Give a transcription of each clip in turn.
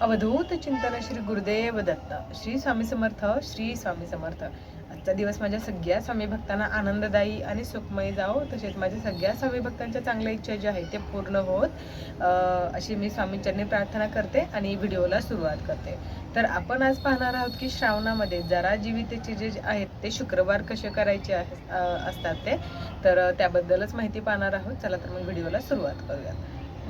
अवधूत चिंतन श्री गुरुदेव दत्त श्री स्वामी समर्थ श्री स्वामी समर्थ. आजचा दिवस माझ्या सगळ्या स्वामी भक्तांना आनंददायी आणि सुखमय जाओ तसेच माझ्या सगळ्या स्वामी भक्तांच्या चांगल्या इच्छा ज्या आहेत ते पूर्ण होत. अशी मी स्वामींच्यांनी प्रार्थना करते आणि व्हिडिओला सुरुवात करते. तर आपण आज पाहणार आहोत की श्रावणामध्ये जरा जीवितेचे जे आहेत ते शुक्रवार कसे करायचे असतात ते. तर त्याबद्दलच माहिती पाहणार आहोत. चला तर मग व्हिडिओला सुरुवात करूया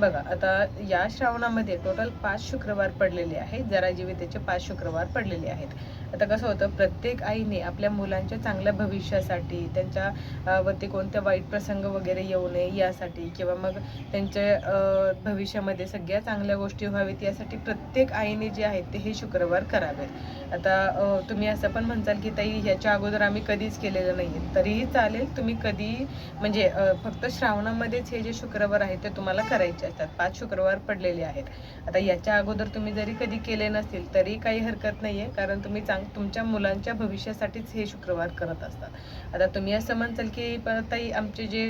बघा आता या श्रावणामध्ये टोटल पाच शुक्रवार पडलेले आहेत. जरा जीवितेचे पाच शुक्रवार पडलेले आहेत. आता कसं होतं प्रत्येक आईने आपल्या मुलांच्या चांगल्या भविष्यासाठी त्यांच्या वरती कोणत्या वाईट प्रसंग वगैरे येऊ नये यासाठी किंवा मग त्यांच्या भविष्यामध्ये सगळ्या चांगल्या गोष्टी व्हावीत यासाठी प्रत्येक आईने जे आहेत ते हे शुक्रवार करावेत. आता तुम्ही असं पण म्हणताल की ताई ह्याच्या अगोदर आम्ही कधीच केलेलं नाही तरीही चालेल तुम्ही कधी म्हणजे फक्त श्रावणामध्येच हे जे शुक्रवार आहेत ते तुम्हाला करायचे असतात पाच शुक्रवार पडलेले आहेत. आता याच्या अगोदर तुम्ही जरी कधी केले नसतील तरी काही हरकत नाहीये. कारण तुम्ही चांग तुमच्या मुलांच्या भविष्यासाठीच हे शुक्रवार करत असतात. आता तुम्ही असं म्हणसाल की "पण ताई आमचे जे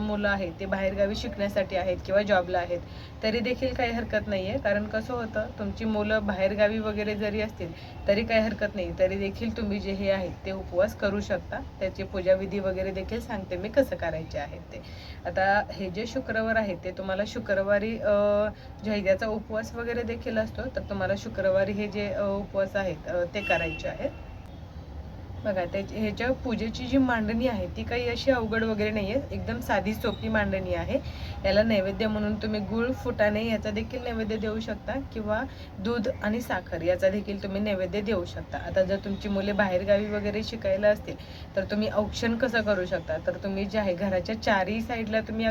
मुलं आहेत ते बाहेरगावी शिकण्यासाठी आहेत किंवा जॉबला आहेत तरी देखील काही हरकत नाहीये. कारण कसं होतं तुमची मुलं बाहेरगावी वगैरे जरी असतील तरी काही हरकत नाही तरी देखील तुम्ही जे हे आहेत ते उपवास करू शकता. त्याची पूजाविधी वगैरे देखील सांगते मी कसं करायचे आहेत ते. आता हे जे शुक्रवार आहेत ते तुम्हाला शुक्रवार शुक्रवारी जे उपवास वगैरे देखील असतो तर तुम्हाला शुक्रवारी हे जे उपवास आहेत ते करायचे आहेत. बघा त्याची ह्याच्या पूजेची जी मांडणी आहे ती काही अशी अवघड वगैरे नाही आहे एकदम साधी सोपी मांडणी आहे. याला नैवेद्य म्हणून तुम्ही गुळ फुटाणे याचा देखील नैवेद्य देऊ शकता किंवा दूध आणि साखर याचा देखील तुम्ही नैवेद्य देऊ शकता. आता जर तुमची मुले बाहेरगावी वगैरे शिकायला असतील तर तुम्ही औक्षण कसं करू शकता? तर तुम्ही जे आहे घराच्या चारही साईडला तुम्ही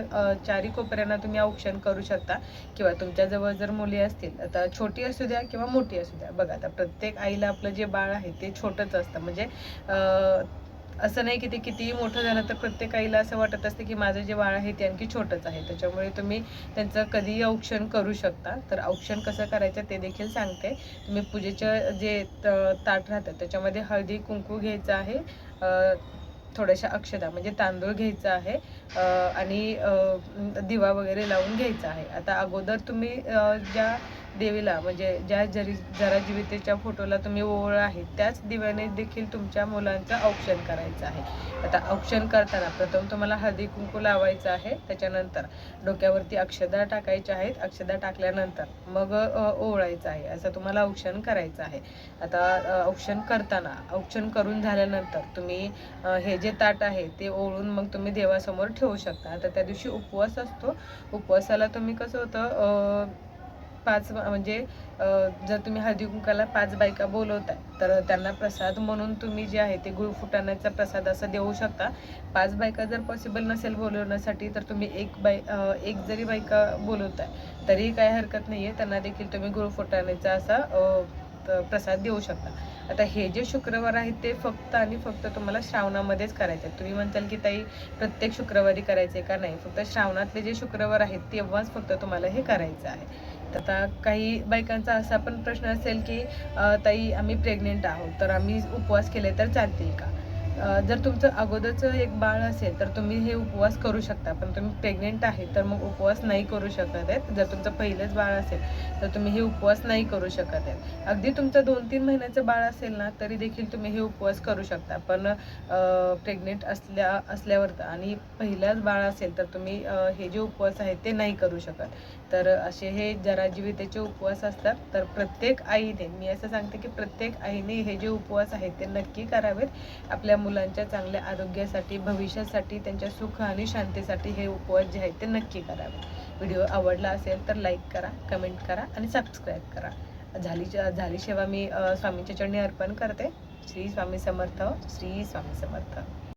चारी कोपऱ्यांना तुम्ही औक्षण करू शकता. किंवा तुमच्याजवळ जर मुली असतील आता छोटी असू द्या किंवा मोठी असू द्या. बघा आता प्रत्येक आईला आपलं जे बाळ आहे ते छोटंच असतं. म्हणजे असं नाही की ते कितीही मोठं झालं तर प्रत्येक आईला असं वाटत असते की माझं जे बाळ आहे ते आणखी छोटंच आहे. त्याच्यामुळे तुम्ही त्यांचं कधीही औक्षण करू शकता. तर औक्षण कसं करायचं ते देखील सांगते. तुम्ही पूजेचं जे त- ताट राहतं त्याच्यामध्ये हळदी कुंकू घ्यायचं आहे. थोड्याशा अक्षदा म्हणजे तांदूळ घ्यायचा आहे. आणि दिवा वगैरे लावून घ्यायचा आहे. आता अगोदर तुम्ही ज्या देवीला म्हणजे ज्या जरी जरा जीवितेच्या फोटोला तुम्ही ओळ आहे त्याच दिव्याने देखील तुमच्या मुलांचं औक्षण करायचं आहे. आता औक्षण करताना प्रथम तुम्हाला हळदी कुंकू लावायचं आहे त्याच्यानंतर डोक्यावरती अक्षदा टाकायच्या आहेत अक्षदा टाकल्यानंतर मग ओवळायचं आहे असं तुम्हाला औक्षण करायचं आहे. आता औक्षण करताना औक्षण करून झाल्यानंतर तुम्ही हे जे ताट आहे ते ओळून मग तुम्ही देवासमोर ठेवू शकता. आता त्या दिवशी उपवास असतो. उपवासाला तुम्ही कसं होतं पाच म्हणजे जर तुम्ही हळदी कुंकाला पाच बायका बोलवताय तर त्यांना प्रसाद म्हणून तुम्ही जे आहे ते गुळ फुटाण्याचा प्रसाद असं देऊ शकता. पाच बायका जर पॉसिबल नसेल बोलवण्यासाठी तर तुम्ही एक बाय एक जरी बायका बोलवताय तरी काही हरकत नाही आहे त्यांना देखील तुम्ही गुळ फुटाण्याचा असा प्रसाद देऊ शकता. आता हे जे शुक्रवार आहेत ते फक्त आणि फक्त तुम्हाला श्रावणामध्येच करायचे आहेत तुम्ही म्हणताल की ताई प्रत्येक शुक्रवारी करायचे का नाही? फक्त श्रावणातले जे शुक्रवार आहेत तेव्हाच फक्त तुम्हाला हे करायचं आहे. तर आता काही बायकांचा असा पण प्रश्न असेल की ताई आम्ही प्रेग्नेंट आहोत तर आम्ही उपवास केले तर चालतील का? जर तुमचं अगोदरचं एक बाळ असेल तर तुम्ही हे उपवास करू शकता पण तुम्ही प्रेग्नेंट आहे तर मग उपवास नाही करू शकत आहेत. जर तुमचं पहिलंच बाळ असेल तर तुम्ही हे उपवास नाही करू शकत आहेत. अगदी तुमचं दोन तीन महिन्याचं बाळ असेल ना तरी देखील तुम्ही हे उपवास करू शकता पण प्रेग्नेंट असल्या असल्यावर आणि पहिलंच बाळ असेल तर तुम्ही हे जे उपवास आहेत ते नाही करू शकत. तर असे हे जरा जीवितेचे उपवास असतात. तर प्रत्येक आईने मी असं सांगते की प्रत्येक आईने हे जे उपवास आहेत ते नक्की करावेत. आपल्या मुलांच्या चांगल्या आरोग्यासाठी भविष्यासाठी त्यांच्या सुख आणि शांतीसाठी हे उपवास जे आहेत ते नक्की करावे व्हिडिओ आवडला असेल तर लाईक करा कमेंट करा आणि सबस्क्राईब करा. झाली झाली सेवा मी स्वामींच्या चरणी अर्पण करते. श्री स्वामी समर्थ श्री स्वामी समर्थ.